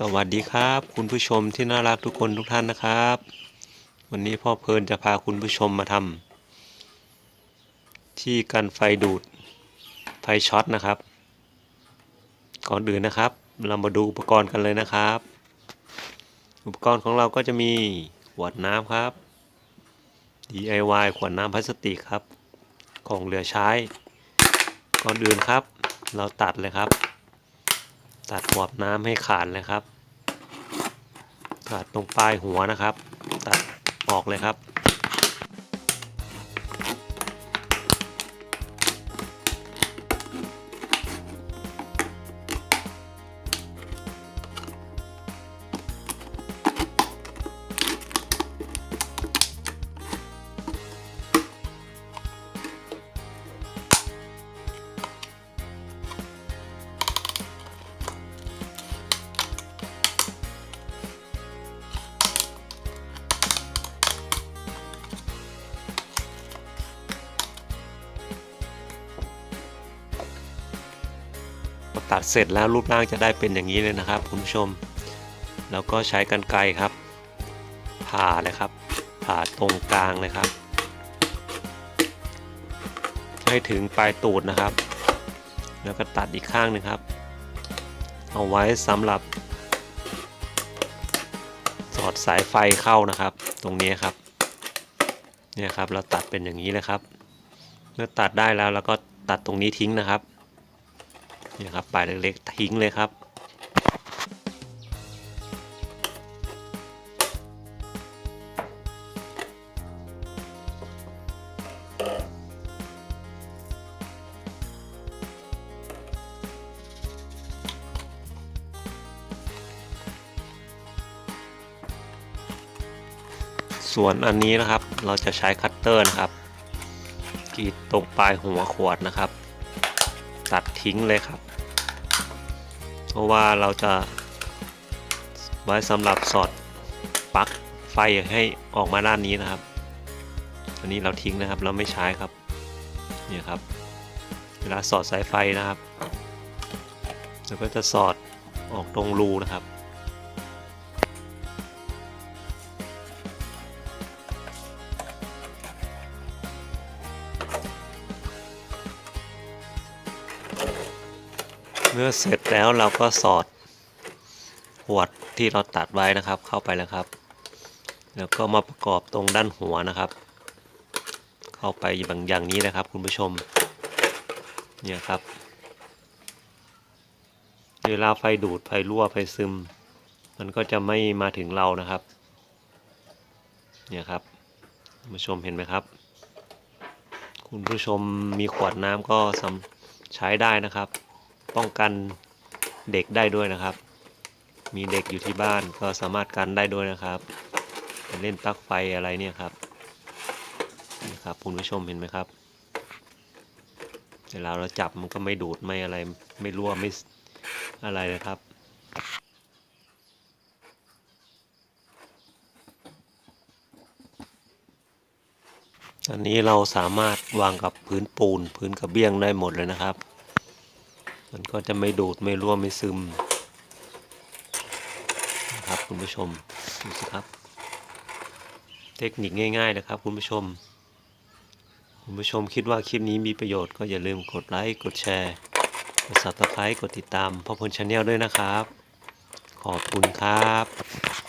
สวัสดีครับ คุณผู้ชมที่น่ารักทุกคนทุกท่านนะครับ วันนี้พ่อเพลินจะพาคุณผู้ชมมาทำที่กันไฟดูดไฟช็อตนะครับ ก่อนอื่นนะครับ เรามาดูอุปกรณ์กันเลยนะครับ อุปกรณ์ของเราก็จะมีขวดน้ำครับ DIY ขวดน้ำพลาสติกครับ ของเหลือใช้ ก่อนอื่นครับ เราตัดเลยครับ ตัดขวบน้ำให้ขาดเลยครับ ตัดตรงปลายหัวนะครับ ตัดออกเลยครับ ตัดเสร็จแล้วรูปร่างจะได้เป็นอย่างนี้เลยนะครับคุณผู้ชม แล้วก็ใช้กันไกรครับ ผ่าเลยครับ ผ่าตรงกลางเลยครับ ให้ถึงปลายตูดนะครับ แล้วก็ตัดอีกข้างหนึ่งครับ เอาไว้สำหรับ สอดสายไฟเข้านะครับ ตรงนี้ครับ เนี่ยครับเราตัดเป็นอย่างนี้เลยครับ เมื่อตัดได้แล้วเราก็ตัดตรงนี้ทิ้งนะครับ นี่ครับปลายเล็กๆทิ้งเลยครับ ส่วนอันนี้นะครับเราจะใช้คัตเตอร์นะครับกรีดตรงปลายหัวขวดนะครับ ตัดทิ้งเลยครับ เพราะว่าเราจะไว้สำหรับสอดปลั๊กไฟให้ออกมาด้านนี้นะครับ อันนี้เราทิ้งนะครับ เราไม่ใช้ครับนี่ครับ เวลาสอดสายไฟนะครับเราก็จะสอดออกตรงรูนะครับ เมื่อเสร็จแล้วเราก็สอดขวดที่เราตัดไว้นะครับ เข้าไปแล้วครับ แล้วก็มาประกอบตรงด้านหัวนะครับ เข้าไปบางอย่างนี้นะครับ คุณผู้ชม เนี่ยครับเวลาไฟดูดไฟรั่วไฟซึม มันก็จะไม่มาถึงเรานะครับ เนี่ยครับคุณผู้ชมเห็นไหมครับ คุณผู้ชมมีขวดน้ำก็ใช้ได้นะครับ ป้องกันเด็กได้ด้วยนะครับ มีเด็กอยู่ที่บ้านก็สามารถกันได้ด้วยนะครับเล่นปลั๊กไฟอะไรเนี่ยครับนี่ครับคุณผู้ชมเห็นไหมครับเวลาเราจับมันก็ไม่ดูดไม่อะไรไม่รั่วไม่อะไรนะครับอันนี้เราสามารถวางกับพื้นปูน พื้นกระเบื้องได้หมดเลยนะครับ มันก็จะไม่ดูดไม่รั่วไม่ซึมนะครับคุณผู้ชมดูสิครับ เทคนิคง่าย ๆ นะครับ คุณผู้ชม คุณผู้ชมคิดว่าคลิปนี้มีประโยชน์ก็อย่าลืมกดไลค์กดแชร์ กด subscribe กดติดตามพ่อพลชาแนลด้วยนะครับ ขอบคุณครับ